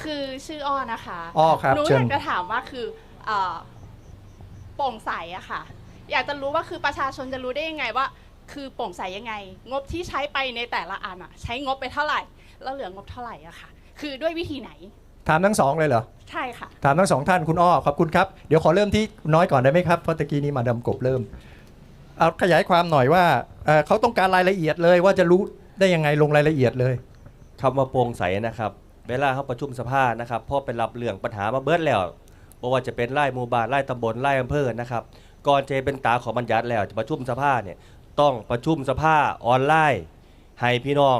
คือชื่ออ้อนะคะอ้อครับหนูเชิอญ ยากจะถามว่าคือเอ่อโปร่งใสอะค่ะ อยากจะรู้ว่าคือประชาชนจะรู้ได้ยังไงว่า คือโปร่งใสยังไง งบที่ใช้ไปในแต่ละอันอะใช้งบไปเท่าไหร่ แล้วเหลืองบเท่าไหร่อะค่ะ คือด้วยวิธีไหนถามทั้งสองเลยเหรอ ใช่ค่ะ ถามทั้งสองท่านคุณอ้อขอบคุณครับ เดี๋ยวขอเริ่มที่น้อยก่อนได้ไหมครับเพราะตะกี้นี้มาดามกบเริ่มเอาขยายความหน่อยว่าเอ่อเขาต้องการรายละเอียดเลยว่าจะรู้ได้ยังไงลงรายละเอียดเลย คำว่าโปร่งใสนะครับ เวลาเขาประชุมสภานะครับพอไปรับเรื่องปัญหามาเบิดแล้วบ่ว่าจะเป็นไล่หมู่บ้านไล่ตำบลไล่อำเภอนะครับก่อนจะเป็นตาของบัญญัติแล้วจะประชุมสภาเนี่ยต้องประชุมสภาออนไลน์ให้พี่น้อง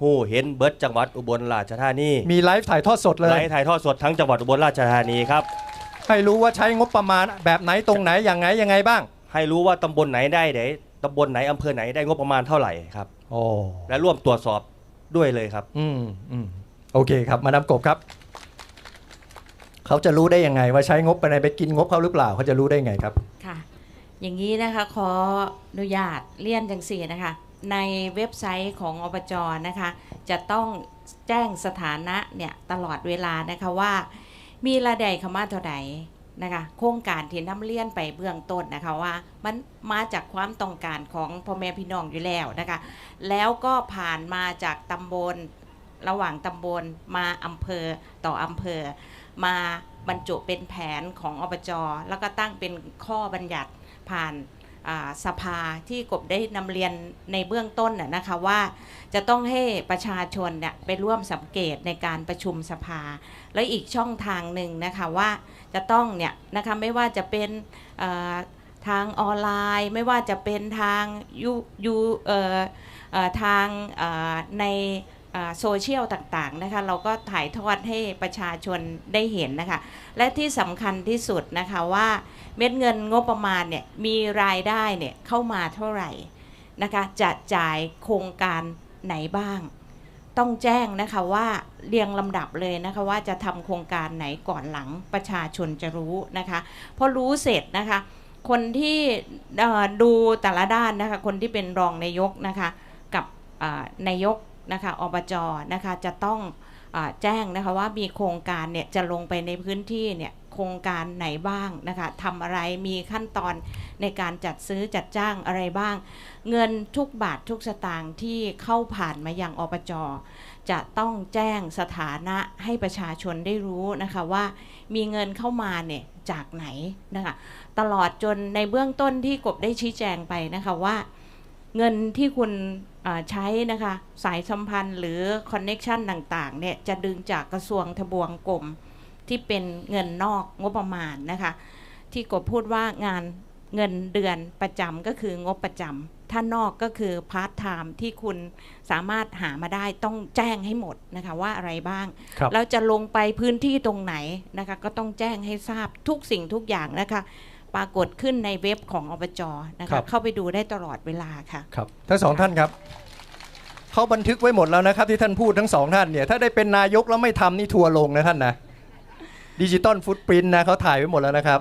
หู้เห็นเบิดจังหวัดอุบลราชธานีมีไลฟ์ถ่ายทอดสดเลยไลฟ์ถ่ายทอดสดทั้งจังหวัดอุบลราชธานีครับให้รู้ว่าใช้งบประมาณแบบไหนตรงไหนอย่างไงยังไงบ้าง ให้รู้ว่าตำบลไหนได้ไหนตำบลไหนอำเภอไหนได้งบประมาณเท่าไหร่ครับโอ้และร่วมตรวจสอบด้วยเลยครับ อืมอืม โอเคครับ มาดามกบครับ เขาจะรู้ได้ยังไง ว่าใช้งบไปไหนไปกินงบเขาหรือเปล่าเขาจะรู้ได้ยังไงครับ ค่ะ อย่างนี้นะคะขออนุญาตเลี่ยนจังสีนะคะ ในเว็บไซต์ของอบจนะคะ จะต้องแจ้งสถานะเนี่ยตลอดเวลานะคะว่า มีระดเข้ามาเท่าไหร่นะคะโครงการที่น้ำเลี่ยนไปเบื้องต้นนะคะว่ามันมาจากความต้องการของพ่อแม่พี่น้องอยู่แล้วนะคะแล้วก็ผ่านมาจากตำบล ระหว่างตำบลมาอำเภอต่ออำเภอ มาบรรจุเป็นแผนของอบจแล้วก็ตั้งเป็นข้อบัญญัติผ่านสภาที่กบได้นำเรียนในเบื้องต้นน่ะนะคะว่าจะต้องให้ประชาชนเนี่ยไปร่วมสังเกตในการประชุมสภา แล้วอีกช่องทางหนึ่งนะคะว่าจะต้องเนี่ยนะคะไม่ว่าจะเป็นทางออนไลน์ ไม่ว่าจะเป็นทางยูยูเออทางใน โซเชียลต่างๆนะคะเราก็ถ่ายทอดให้ประชาชนได้เห็นนะคะ และที่สำคัญที่สุดนะคะว่าเม็ดเงินงบประมาณเนี่ยมีรายได้เนี่ยเข้ามาเท่าไหร่นะคะจะจ่ายโครงการไหนบ้าง ต้องแจ้งนะคะว่าเรียงลำดับเลยนะคะว่าจะทำโครงการไหนก่อนหลังประชาชนจะรู้นะคะพอรู้เสร็จนะคะคนที่ดูแต่ละด้านนะคะคนที่เป็นรองนายกนะคะกับนายก นะคะอบจนะคะจะต้องอแจ้งนะคะว่ามีโครงการเนี่ยจะลงไปในพื้นที่เนี่ยโครงการไหนบ้างนะคะทำอะไรมีขั้นตอนในการจัดซื้อจัดจ้างอะไรบ้าง เงินทุกบาททุกสตางค์ที่เข้าผ่านมายังอบจจะต้องแจ้งสถานะให้ประชาชนได้รู้นะคะว่ามีเงินเข้ามาเนี่ยจากไหนนะคะตลอดจนในเบื้องต้นที่กบได้ชี้แจงไปนะคะว่า เงินที่คุณ ใช้นะคะสายสัมพันธ์หรือคอนเน็ชันต่างๆเนี่ยจะดึงจากกระทรวงทบวงกรมที่เป็นเงินนอกงบประมาณนะคะที่กบพูดว่างานเงินเดือนประจำก็คืองบประจำถ้านอกก็คือพาร์ทไทม์ที่คุณสามารถหามาได้ต้องแจ้งให้หมดนะคะว่าอะไรบ้างครับแล้วจะลงไปพื้นที่ตรงไหนนะคะก็ต้องแจ้งให้ทราบทุกสิ่งทุกอย่างนะคะ ปรากฏขึ้นในเว็บของอบจนะครัคะบ เข้าไปดูได้ตลอดเวลาค่ะ ครับทั้งสองท่านครับเขาบันทึกไว้หมดแล้วนะครับ ที่ท่านพูดทั้งสองท่านเนี่ยถ้าได้เป็นนายกแล้วไม่ทำนี่ทัวร์ลงนะท่านนะดิจิตอลฟุตปรินนะเขาถ่ายไว้หมดแล้วนะครับ